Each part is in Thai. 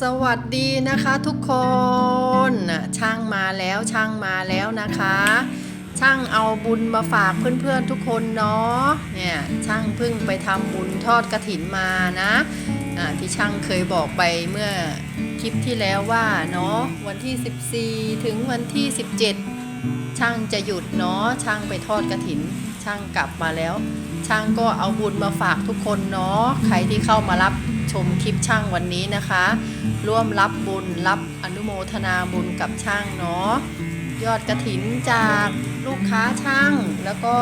สวัสดีนะคะทุกคนช่างมาแล้วช่างมาแล้วนะคะ ช่างเอาบุญมาฝากเพื่อนๆทุกคนเนาะเนี่ยช่างเพิ่งไปทำบุญทอดกระถินมานะอ่าที่ช่างเคยบอกไปเมื่อคลิปที่แล้วว่าเนาะวันที่ 14 ถึงวันที่ 17 ช่างจะหยุดเนาะช่างไปทอดกระถิน ช่างกลับมาแล้ว ช่างก็เอาบุญมาฝากทุกคนเนาะใครที่เข้ามารับชมคลิปช่างวันนี้นะคะ ร่วมรับบุญรับอนุโมทนาบุญกับช่างเนาะยอดกระถินจากลูกค้าช่างแล้วก็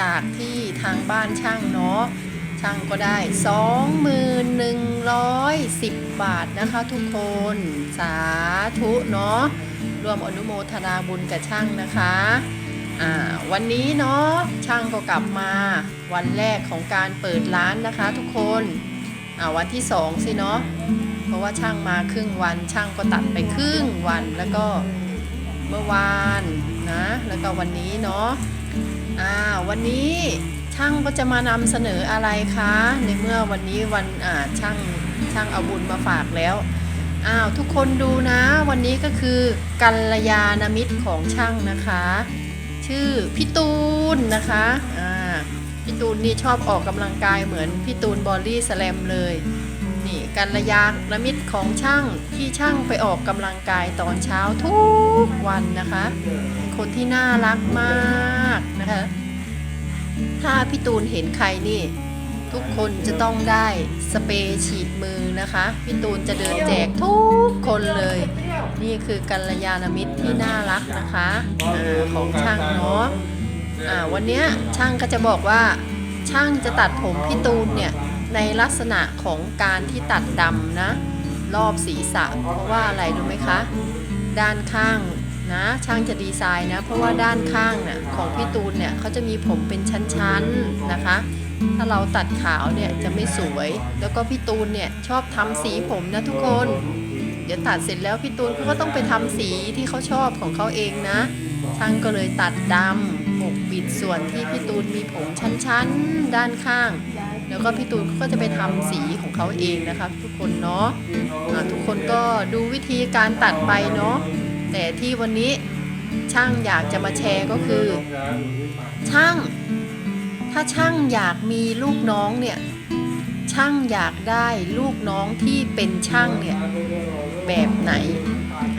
จากที่ทางบ้านช่างเนาะช่างก็ได้ 2110บาทนะคะทุกคนสาธุเนาะร่วมอนุโมทนาบุญกับช่างนะคะ วันนี้เนาะช่างก็กลับมาวันแรกของการเปิดร้านนะคะ ทุกคนวันที่สองสิเนาะเพราะว่าช่างมาครึ่งวันช่างก็ตัดไปครึ่งวันแล้วก็เมื่อวานนะแล้วก็วันนี้เนาะอ่าวันนี้ช่างก็จะมานำเสนออะไรคะในเมื่อวันนี้วันอ่าช่างช่างเอาบุญมาฝากแล้วอ้าวทุกคนดูนะ วันนี้ก็คือกัลยาณมิตรของช่างนะคะ ชื่อพี่ตูนนะคะอ่าพี่ตูนนี่ชอบออกกำลังกายเหมือนพี่ตูนบอลลี่สแลมเลยนี่กัลยาณมิตรของช่างที่ช่างไปออกกำลังกายตอนเช้าทุกวันนะคะเป็นคนที่น่ารักมากนะคะ ถ้าพี่ตูนเห็นใครนี่ ทุกคนจะต้องได้สเปรย์ฉีดมือนะคะ พี่ตูนจะเดินแจกทุกคนเล นี่คือกัลยาณมิตรที่น่ารักนะคะอาของช่างเนาะอ่าวันเนี้ยช่างก็จะบอกว่าช่างจะตัดผมพี่ตูนเนี่ยในลักษณะของการที่ตัดดำนะ รอบศีรษะ เพราะว่าอะไรรู้ไหมคะ ด้านข้างนะช่างจะดีไซน์นะ เพราะว่าด้านข้างน่ะของพี่ตูนเนี่ยเขาจะมีผมเป็นชั้นๆนะคะ ถ้าเราตัดขาวเนี่ยจะไม่สวย แล้วก็พี่ตูนเนี่ยชอบทำสีผมนะทุกคน เดี๋ยวตัดเสร็จแล้วพี่ตูนเขาก็ต้องไปทำสีที่เขาชอบของเขาเองนะ ช่างก็เลยตัดดำปกปิดส่วนที่พี่ตูนมีผมชั้นๆด้านข้าง แล้วก็พี่ตูนเขาก็จะไปทำสีของเขาเองนะคะ ทุกคนเนาะทุกคนก็ดูวิธีการตัดไปเนาะแต่ที่วันนี้ช่างอยากจะมาแชร์ก็คือ ช่าง ถ้าช่างอยากมีลูกน้องเนี่ย ช่างอยากได้ลูกน้องที่เป็นช่างเนี่ยแบบไหน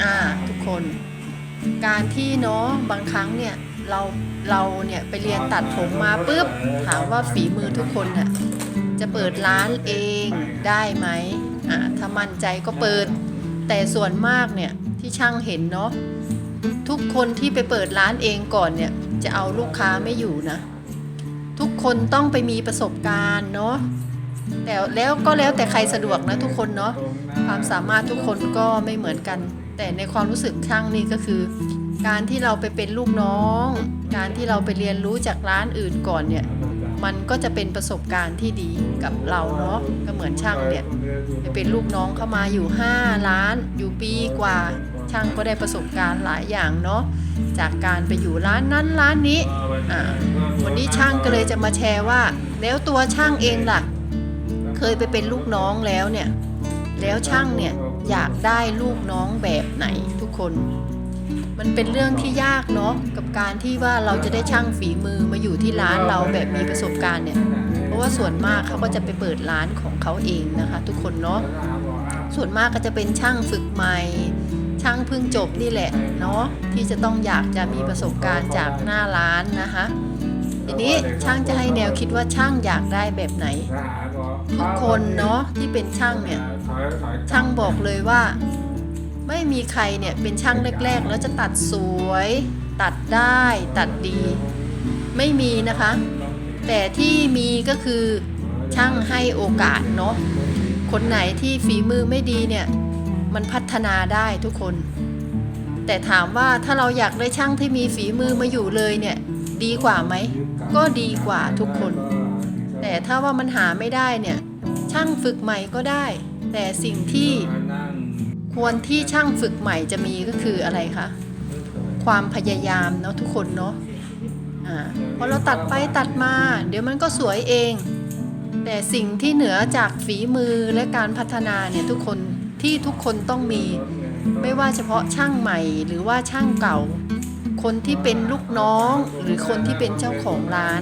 อ่าทุกคน การที่เนาะบางครั้งเนี่ยเราเราเนี่ยไปเรียนตัดผมมาปุ๊บถามว่าฝีมือทุกคนน่ะจะเปิดร้านเองได้ไหมอ่าถ้ามั่นใจก็เปิด แต่ส่วนมากเนี่ยที่ช่างเห็นเนาะทุกคนที่ไปเปิดร้านเองก่อนเนี่ยจะเอาลูกค้าไม่อยู่นะ ทุกคนต้องไปมีประสบการณ์เนาะ แต่แล้วก็แล้วแต่ใครสะดวกนะทุกคนเนาะความสามารถทุกคนก็ไม่เหมือนกัน แต่ในความรู้สึกช่างนี่ก็คือ การที่เราไปเป็นลูกน้อง การที่เราไปเรียนรู้จากร้านอื่นก่อนเนี่ยมันก็จะเป็นประสบการณ์ที่ดีกับเราเนาะก็เหมือนช่างเนี่ยไปเป็นลูกน้องเข้ามาอยู่ 5 ล้าน อยู่ปีกว่า ช่างก็ได้ประสบการณ์หลายอย่างเนาะจากการไปอยู่ร้านนั้นร้านนี้วันนี้ช่างก็เลยจะมาแชร์ว่า แล้วตัวช่างเองล่ะ เคยไปเป็นลูกน้องแล้วเนี่ย แล้วช่างเนี่ยอยากได้ลูกน้องแบบไหนทุกคน มันเป็นเรื่องที่ยากเนาะกับการที่ว่าเราจะได้ช่างฝีมือมาอยู่ที่ร้านเราแบบมีประสบการณ์เนี่ย เพราะว่าส่วนมากเขาก็จะไปเปิดร้านของเขาเองนะคะ ทุกคนเนาะส่วนมากก็จะเป็นช่างฝึกใหม่ ช่างเพิ่งจบนี่แหละเนาะที่จะต้องอยากจะมีประสบการณ์จากหน้าร้านนะคะทีนี้ช่างจะให้แนวคิดว่าช่างอยากได้แบบไหน ทุกคนเนาะที่เป็นช่างเนี่ย ช่างบอกเลยว่า ไม่มีใครเนี่ยเป็นช่างแรก ๆ แล้วจะตัดสวย ตัดได้ตัดดี ไม่มีนะคะ แต่ที่มีก็คือช่างให้โอกาสเนาะคนไหนที่ฝีมือไม่ดีเนี่ย มันพัฒนาได้ทุกคน แต่ถามว่าถ้าเราอยากได้ช่างที่มีฝีมือมาอยู่เลยเนี่ย ดีกว่าไหม ก็ดีกว่าทุกคน แต่ถ้าว่ามันหาไม่ได้เนี่ย ช่างฝึกใหม่ก็ได้ แต่สิ่งที่ควรที่ช่างฝึกใหม่จะมีก็คืออะไรคะ ความพยายามเนาะทุกคนเนาะอ่าพอเราตัดไปตัดมา เดี๋ยวมันก็สวยเอง แต่สิ่งที่เหนือจากฝีมือและการพัฒนาเนี่ยทุกคนที่ทุกคนต้องมี ไม่ว่าเฉพาะช่างใหม่หรือว่าช่างเก่า คนที่เป็นลูกน้องหรือคนที่เป็นเจ้าของร้าน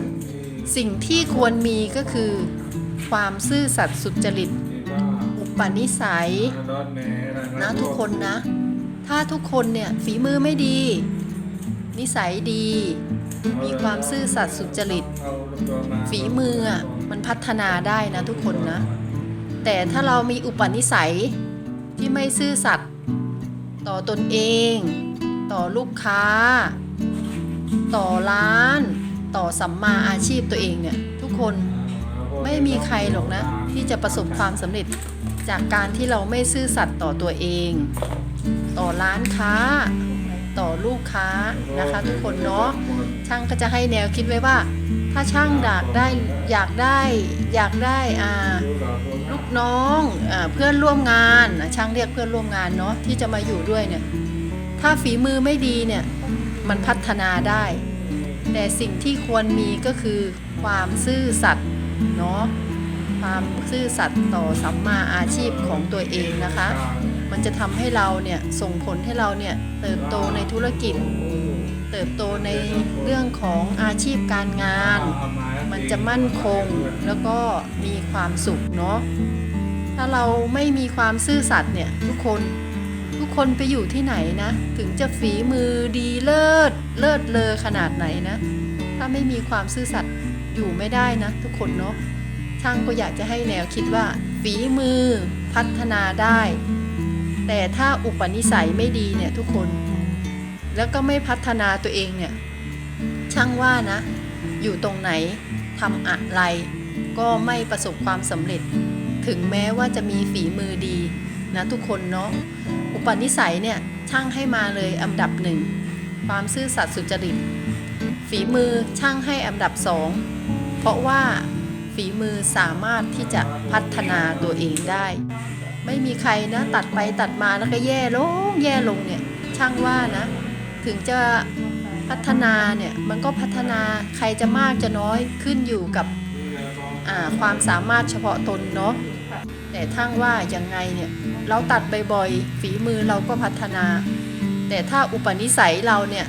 สิ่งที่ควรมีก็คือ ความซื่อสัตย์สุจริต อุปนิสัย นะทุกคนนะ ถ้าทุกคนเนี่ยฝีมือไม่ดี นิสัยดี มีความซื่อสัตย์สุจริต ฝีมืออะมันพัฒนาได้นะทุกคนนะ แต่ถ้าเรามีอุปนิสัยที่ไม่ซื่อสัตย์ต่อตนเอง ต่อลูกค้า ต่อร้าน ต่อสัมมาอาชีพตัวเองเนี่ยทุกคนไม่มีใครหรอกนะ ที่จะประสบความสำเร็จจากการที่เราไม่ซื่อสัตย์ต่อตัวเอง ต่อร้านค้า ต่อลูกค้านะคะทุกคนเนาะช่างก็จะให้แนวคิดไว้ว่า ถ้าช่างอยากได้อยากได้อยากได้อ่าลูกน้องอเพื่อนร่วมงานช่างเรียกเพื่อนร่วมงานเนาะที่จะมาอยู่ด้วยเนี่ยถ้าฝีมือไม่ดีเนี่ยมันพัฒนาได้ แต่สิ่งที่ควรมีก็คือความซื่อสัตย์เนาะความซื่อสัตย์ต่อสัมมาอาชีพของตัวเองนะคะ มันจะทำให้เราเนี่ยส่งผลให้เราเนี่ยเติบโตในธุรกิจ เติบโตในเรื่องของอาชีพการงาน มันจะมั่นคงแล้วก็มีความสุขเนาะถ้าเราไม่มีความซื่อสัตย์เนี่ยทุกคน คนไปอยู่ที่ไหนนะ ถึงจะฝีมือดีเลิศ เลิศเลอขนาดไหนนะ ถ้าไม่มีความซื่อสัตย์อยู่ไม่ได้นะ ทุกคนเนาะช่างก็อยากจะให้แนวคิดว่า ฝีมือพัฒนาได้ แต่ถ้าอุปนิสัยไม่ดีเนี่ยทุกคน แล้วก็ไม่พัฒนาตัวเองเนี่ย ช่างว่านะ อยู่ตรงไหนทำอะไร ก็ไม่ประสบความสำเร็จ ถึงแม้ว่าจะมีฝีมือดี นะทุกคนเนาะอุปนิสัยเนี่ยช่างให้มาเลยอันดับหนึ่งความซื่อสัตย์สุจริต ฝีมือช่างให้อันดับสองเพราะว่าฝีมือสามารถที่จะพัฒนาตัวเองได้ ไม่มีใครนะตัดไปตัดมาแล้วก็แย่ลงแย่ลงเนี่ยช่างว่านะ ถึงจะพัฒนาเนี่ยมันก็พัฒนาใครจะมากจะน้อยขึ้นอยู่กับความสามารถเฉพาะตนเนาะแต่ทั้งว่ายังไงเนี่ย เราตัดบ่อยๆ ฝีมือเราก็พัฒนา แต่ถ้าอุปนิสัยเราเนี่ย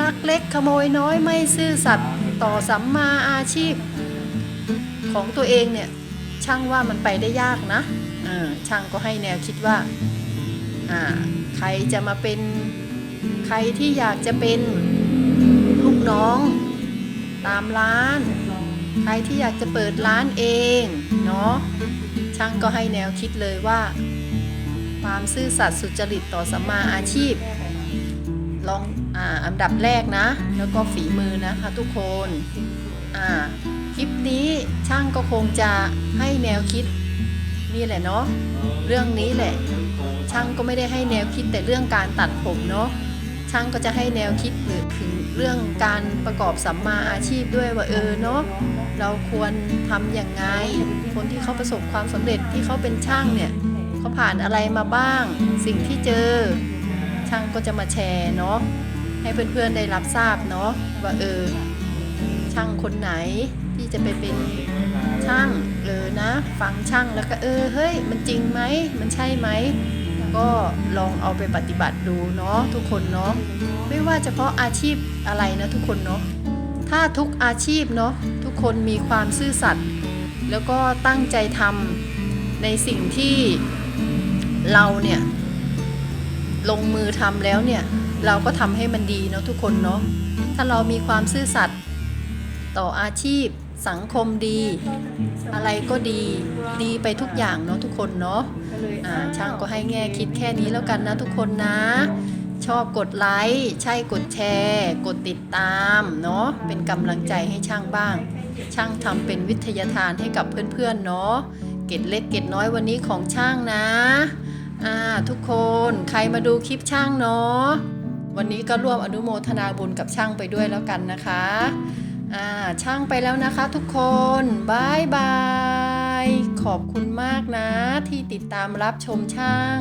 ลักเล็กขโมยน้อยไม่ซื่อสัตย์ต่อสัมมาอาชีพ ของตัวเองเนี่ยช่างว่ามันไปได้ยากนะช่างก็ให้แนวคิดว่าใครจะมาเป็นใครที่อยากจะเป็นลูกน้อง ตามร้าน ใครที่อยากจะเปิดร้านเองเนาะช่างก็ให้แนวคิดเลยว่า ความซื่อสัตย์สุจริตต่อสัมมาอาชีพ ลองอ่าอันดับแรกนะ แล้วก็ฝีมือนะคะทุกคนอ่าคลิปนี้ช่างก็คงจะให้แนวคิดนี่แหละเนาะเรื่องนี้แหละ ช่างก็ไม่ได้ให้แนวคิดแต่เรื่องการตัดผมเนาะ ช่างก็จะให้แนวคิดหรือถึงเรื่องการประกอบสัมมาอาชีพด้วยว่าเออเนาะเราควรทำอย่างไง คนที่เขาประสบความสำเร็จที่เขาเป็นช่างเนี่ยเขาผ่านอะไรมาบ้าง สิ่งที่เจอ ช่างก็จะมาแชร์เนาะให้เพื่อนๆได้รับทราบเนาะว่าเออช่างคนไหนที่จะไปเป็นช่างเออนะ ฟังช่างแล้วก็เออเฮ้ยมันจริงไหมมันใช่ไหม ก็ลองเอาไปปฏิบัติดูเนาะทุกคนเนาะไม่ว่าเฉพาะอาชีพอะไรนะทุกคนเนาะถ้าทุกอาชีพเนาะทุกคนมีความซื่อสัตย์แล้วก็ตั้งใจทำในสิ่งที่เราเนี่ยลงมือทำแล้วเนี่ยเราก็ทำให้มันดีเนาะทุกคนเนาะถ้าเรามีความซื่อสัตย์ต่ออาชีพ สังคมดี อะไรก็ดี ดีไปทุกอย่างเนาะทุกคนเนาะอ่าช่างก็ให้แง่คิดแค่นี้แล้วกันนะทุกคนนะ ชอบกดไลค์ใช่กดแชร์ กดติดตามเนาะเป็นกำลังใจให้ช่างบ้าง ช่างทำเป็นวิทยาทานให้กับเพื่อนๆเนาะเกร็ดเล็กเกร็ดน้อยวันนี้ของช่างนะอ่าทุกคนใครมาดูคลิปช่างเนาะวันนี้ก็ร่วมอนุโมทนาบุญกับช่างไปด้วยแล้วกันนะคะ อ่าช่างไปแล้วนะคะทุกคนบายบาย ขอบคุณมากนะที่ติดตามรับชมช่าง